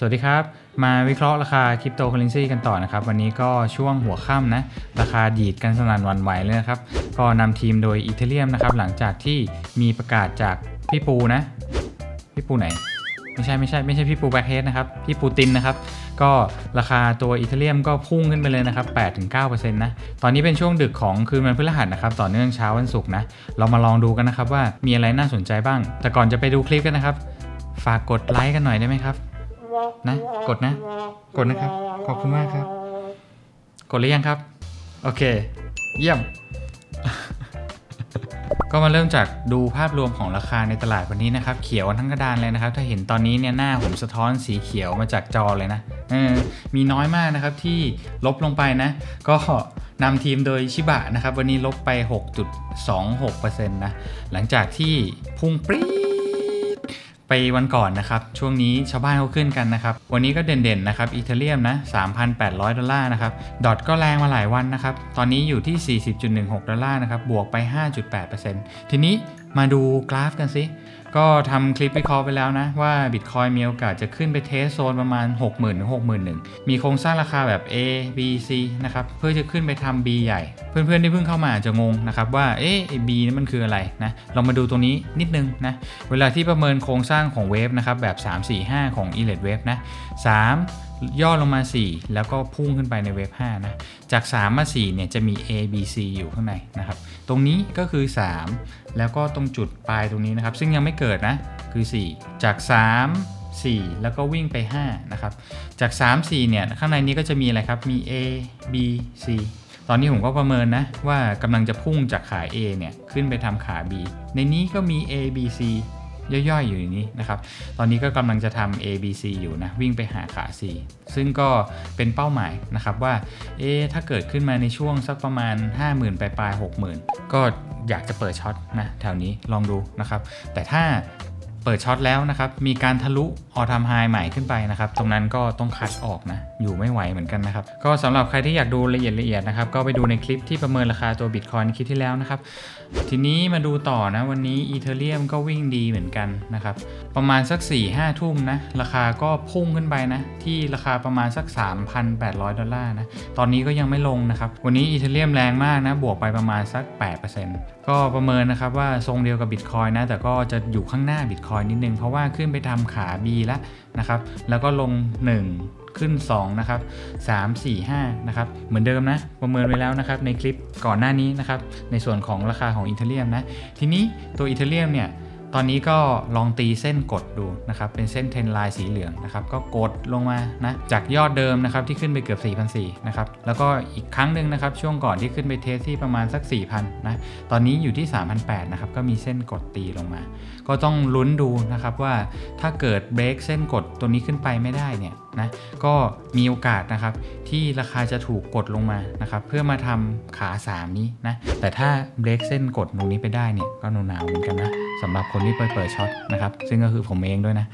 สวัสดีครับ มาวิเคราะห์ราคาคริปโตเคอเรนซีกันต่อนะครับ วันนี้ก็ช่วงหัวค่ำนะ ราคาดีดกันสนั่นวันไหวเลยนะครับ ก็นำทีมโดยอีเทเรียมนะครับ หลังจากที่มีประกาศจากพี่ปูนะ พี่ปูไหน ไม่ใช่ไม่ใช่ไม่ใช่พี่ปูแบ็คเฮดนะครับ พี่ปูตินนะครับ ก็ราคาตัวอีเทเรียมก็พุ่งขึ้นไปเลยนะครับ8-9%นะตอนนี้เป็นช่วงดึกของคืนวันพฤหัสนะครับต่อเนื่องเช้าวันศุกร์นะเรามาลองดูกันนะครับว่ามีอะไรน่าสนใจบ้าง แต่ก่อนจะไปดูคลิปกันนะครับ ฝากกดไลค์กันหน่อยได้ไหมครับ นะ กดนะ กดนะครับ ขอบคุณมากครับ กดหรือยังครับ โอเค เยี่ยม ก็มาเริ่มจากดูภาพรวมของราคาในตลาดวันนี้นะครับ เขียวทั้งกระดานเลยนะครับ ถ้าเห็นตอนนี้เนี่ยหน้าผมสะท้อนสีเขียวมาจากจอเลยนะออมีน้อยมากนะครับที่ลบลงไปนะ ก็นำทีมโดยชิบะนะครับ วันนี้ลบไป 6.26%นะ หลังจากที่พุ่งปรี๊ ไปวันก่อนนะครับ ช่วงนี้ชาวบ้านเขาขึ้นกันนะครับ วันนี้ก็เด่นๆนะครับอีเทเรียมนะ 3,800 ดอลลาร์นะครับ ดอทก็แรงมาหลายวันนะครับ ตอนนี้อยู่ที่ 40.16 ดอลลาร์นะครับ บวกไป 5.8%ทีนี้ มาดูกราฟกันสิ ก็ทำคลิปวิเคราะห์ไปแล้วนะ ว่า Bitcoin มีโอกาสจะขึ้นไปเทสโซนประมาณ 60,000ถึง61,000 มีโครงสร้างราคาแบบ A B C นะครับ เพื่อจะขึ้นไปทำ B ใหญ่ เพื่อนๆที่เพิ่งเข้ามาอาจจะงงนะครับว่า เอ๊ะ B นี่มันคืออะไรนะ เรามาดูตรงนี้นิดนึงนะ เวลาที่ประเมินโครงสร้างของเวฟนะครับแบบ 3 4 5 ของ e l e t Wave นะ 3 ย่อลงมา 4 แล้วก็พุ่งขึ้นไปในเวฟ5นะ จาก 3 มา 4 เนี่ยจะมี A B C อยู่ข้างในนะครับ ตรงนี้ก็คือ 3 แล้วก็ตรงจุดปลายตรงนี้นะครับ ซึ่งยังไม่เกิดนะ คือ 4 จาก 3 4 แล้วก็วิ่งไป 5 นะครับ จาก 3 4 เนี่ย ข้างในนี้ก็จะมีอะไรครับ มี A B C ตอนนี้ผมก็ประเมินนะ ว่ากำลังจะพุ่งจากขา A เนี่ย ขึ้นไปทำขา B ในนี้ก็มี A B C ย่อยๆ อยู่นี้นะครับ ตอนนี้ก็กำลังจะทำ A B C อยู่นะ วิ่งไปหาขา C ซึ่งก็เป็นเป้าหมายนะครับว่า เอ๊ถ้าเกิดขึ้นมาในช่วงสักประมาณ 50,000 ปลายๆ60,000 ก็อยากจะเปิดช็อตนะ แถวนี้ลองดูนะครับ แต่ถ้าเปิดช็อตแล้วนะครับ มีการทะลุออทามไฮใหม่ขึ้นไปนะครับ ตรงนั้นก็ต้องคัดออกนะ อยู่ไม่ไหวเหมือนกันนะครับ ก็สำหรับใครที่อยากดูละเอียดละเอียดนะครับ ก็ไปดูในคลิปที่ประเมินราคาตัวบิตคอยในคลิปที่แล้วนะครับ ทีนี้มาดูต่อนะวันนี้อีเทเรียมก็วิ่งดีเหมือนกันนะครับ ประมาณสัก 4 5 ทุ่มนะ ราคาก็พุ่งขึ้นไปนะ ที่ราคาประมาณสัก 3,800 ดอลลาร์นะ ตอนนี้ก็ยังไม่ลงนะครับ วันนี้อีเทเรียมแรงมากนะ บวกไปประมาณสัก 8%ก็ประเมินนะครับว่าทรงเดียวกับบิตคอยนะ แต่ก็จะอยู่ข้างหน้าบิตคอยนิดนึง เพราะว่าขึ้นไปทำขา B แล้วนะครับ แล้วก็ลง 1 ขึ้น 2 นะครับ 3 4 5 นะครับ เหมือนเดิมนะ ประเมินไว้แล้วนะครับ ในคลิปก่อนหน้านี้นะครับ ในส่วนของราคาของอิตาเลียมนะ ทีนี้ตัวอิตาเลียมเนี่ย ตอนนี้ก็ลองตีเส้นกดดูนะครับเป็นเส้นเทรนไลน์สีเหลืองนะครับก็กดลงมานะจากยอดเดิมนะครับที่ขึ้นไปเกือบ 4,400นะครับแล้วก็อีกครั้งหนึ่งนะครับช่วงก่อนที่ขึ้นไปเทสที่ประมาณสัก 4,000นะตอนนี้อยู่ที่ 3,800นะครับก็มีเส้นกดตีลงมา ก็ต้องลุ้นดูนะครับว่าถ้าเกิดเบรกเส้นกดตัวนี้ขึ้นไปไม่ได้เนี่ยนะก็มีโอกาสนะครับที่ราคาจะถูกกดลงมานะครับเพื่อมาทำขา 3 นี้นะแต่ถ้าเบรกเส้นกดตรงนี้ไปได้เนี่ยก็หนาวๆเหมือนกันนะสำหรับคนที่เปิดเปิดช็อตนะครับ ซึ่งก็คือผมเองด้วยนะ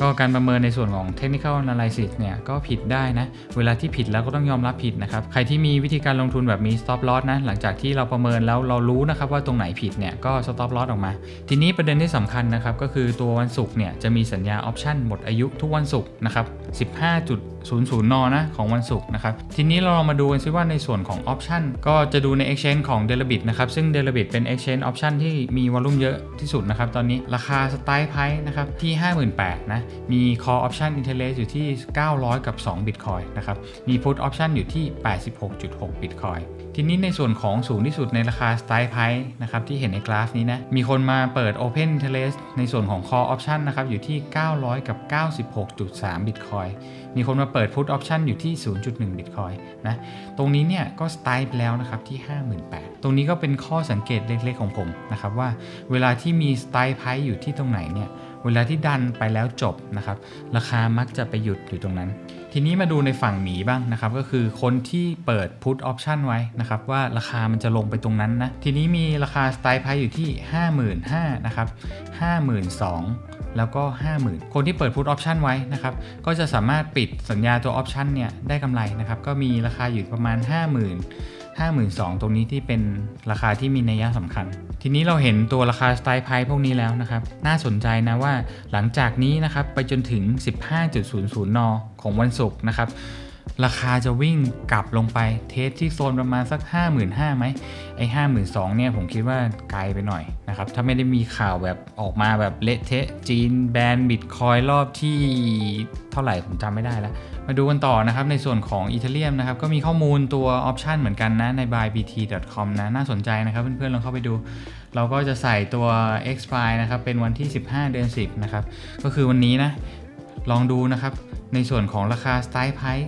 ก็การประเมินในส่วนของ technical analysis เนี่ยก็ผิดได้นะ เวลาที่ผิดแล้วก็ต้องยอมรับผิดนะครับ ใครที่มีวิธีการลงทุนแบบมี stop loss นะ หลังจากที่เราประเมินแล้วเรารู้นะครับว่าตรงไหนผิดเนี่ยก็ stop loss ออกมา ทีนี้ประเด็นที่สำคัญนะครับ ก็คือตัววันศุกร์เนี่ยจะมีสัญญา option หมดอายุทุกวันศุกร์นะครับ 15.00 นนะของวันศุกร์นะครับ ทีนี้เราลองมาดูกันซิว่าในส่วนของ option ก็จะดูใน exchange ของ Deribit นะครับ ซึ่ง Deribit เป็น exchange option ที่มีวอลุ่มเยอะที่สุดนะครับ ตอนนี้ราคาสไตล์ไพนะครับที่ 58,000นะ มี call option interest อยู่ที่ 900 กับ 2 Bitcoin นะครับ มี put option อยู่ที่ 86.6 Bitcoin ทีนี้ในส่วนของสูงที่สุดในราคา strike price นะครับที่เห็นในกราฟนี้นะ มีคนมาเปิด open interest ในส่วนของ call option นะครับอยู่ที่ 900 กับ 96.3 Bitcoin มีคนมาเปิด put option อยู่ที่ 0.1 Bitcoin นะตรงนี้เนี่ยก็ strike แล้วนะครับที่ 58,000 ตรงนี้ก็เป็นข้อสังเกตเล็กๆของผมนะครับว่าเวลาที่มี strike price อยู่ที่ตรงไหนเนี่ย เวลาที่ดันไปแล้วจบนะครับ ราคามักจะไปหยุดอยู่ตรงนั้น ทีนี้มาดูในฝั่งหมีบ้างนะครับ ก็คือคนที่เปิด put option ไว้นะครับ ว่าราคามันจะลงไปตรงนั้นนะ ทีนี้มีราคา strike price อยู่ที่ 55,000นะครับ52,000 แล้วก็ 50,000 คนที่เปิด put option ไว้นะครับ ก็จะสามารถปิดสัญญาตัว option เนี่ยได้กำไรนะครับ ก็มีราคาอยู่ประมาณ 50,000 52,000 ตรงนี้ที่เป็นราคาที่มีนัยสำคัญ ทีนี้เราเห็นตัวราคาสไตล์ไพ่พวกนี้แล้วนะครับ น่าสนใจนะว่าหลังจากนี้นะครับไปจนถึง 15.00 น ของวันศุกร์นะครับ ราคาจะวิ่งกลับลงไปเทสที่โซนประมาณสัก 55,000ไหมไอ้52,000เนี่ยผมคิดว่าไกลไปหน่อยนะครับ ถ้าไม่ได้มีข่าวแบบออกมาแบบเละเทะจีนแบนบิตคอยรอบที่เท่าไหร่ผมจำไม่ได้แล้ว มาดูกันต่อนะครับ ในส่วนของอีเทเรียมนะครับ ก็มีข้อมูลตัวออปชันเหมือนกันนะ ใน buybt.com นะ น่าสนใจนะครับเพื่อนๆลองเข้าไปดู เราก็จะใส่ตัว expire นะครับ เป็นวันที่ 15 เดือน 10 นะครับ ก็คือวันนี้นะ ลองดูนะครับ ในส่วนของราคา Strike Price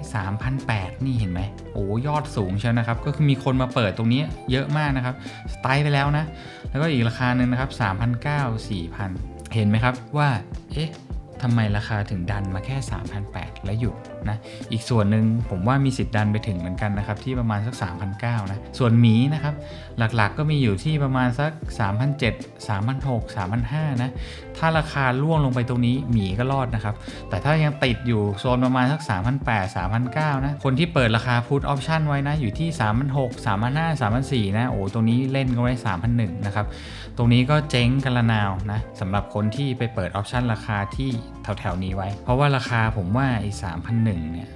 3,008นี่เห็นไหมโอ้ยอดสูงเชียวนะครับ ก็คือมีคนมาเปิดตรงนี้เยอะมากนะครับ สไตล์ไปแล้วนะ แล้วก็อีกราคาหนึ่งนะครับ3,900 4,000 เห็นไหมครับว่า เอ๊ะทำไมราคาถึงดันมาแค่3,008และหยุด นะอีกส่วนหนึ่งผมว่ามีสิทธิ์ดันไปถึงเหมือนกันนะครับที่ประมาณสัก 3,900นะส่วนหมีนะครับหลักๆก็มีอยู่ที่ประมาณสัก 3,700 3,600 3,500นะถ้าราคาล่วงลงไปตรงนี้หมีก็รอดนะครับแต่ถ้ายังติดอยู่โซนประมาณสัก 3,800 3,900นะคนที่เปิดราคาพุทออปชั่นไว้นะอยู่ที่ 3,600 3,500 3,400นะโอ้ตรงนี้เล่นก็ไว้3,100นะครับตรงนี้ก็เจ๊งกันละนาวนะสำหรับคนที่ไปเปิดออปชั่นราคาที่แถวๆนี้ไว้ เพราะว่าราคาผมว่าไอ้3,001เนี่ย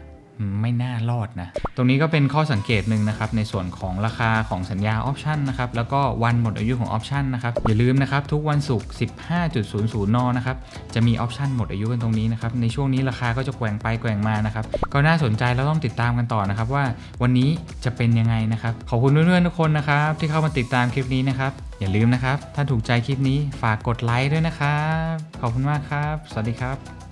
ไม่น่ารอดนะ ตรงนี้ก็เป็นข้อสังเกตหนึ่งนะครับ ในส่วนของราคาของสัญญาออปชันนะครับ แล้วก็วันหมดอายุของออปชันนะครับ อย่าลืมนะครับ ทุกวันศุกร์ 15.00 น นะครับ จะมีออปชันหมดอายุกันตรงนี้นะครับ ในช่วงนี้ราคาก็จะแกว่งไปแกว่งมานะครับ ก็น่าสนใจแล้วต้องติดตามกันต่อนะครับ ว่าวันนี้จะเป็นยังไงนะครับ ขอบคุณเพื่อนๆทุกคนนะครับ ที่เข้ามาติดตามคลิปนี้นะครับ อย่าลืมนะครับ ถ้าถูกใจคลิปนี้ฝากกดไลค์ด้วยนะครับ ขอบคุณมากครับ สวัสดีครับ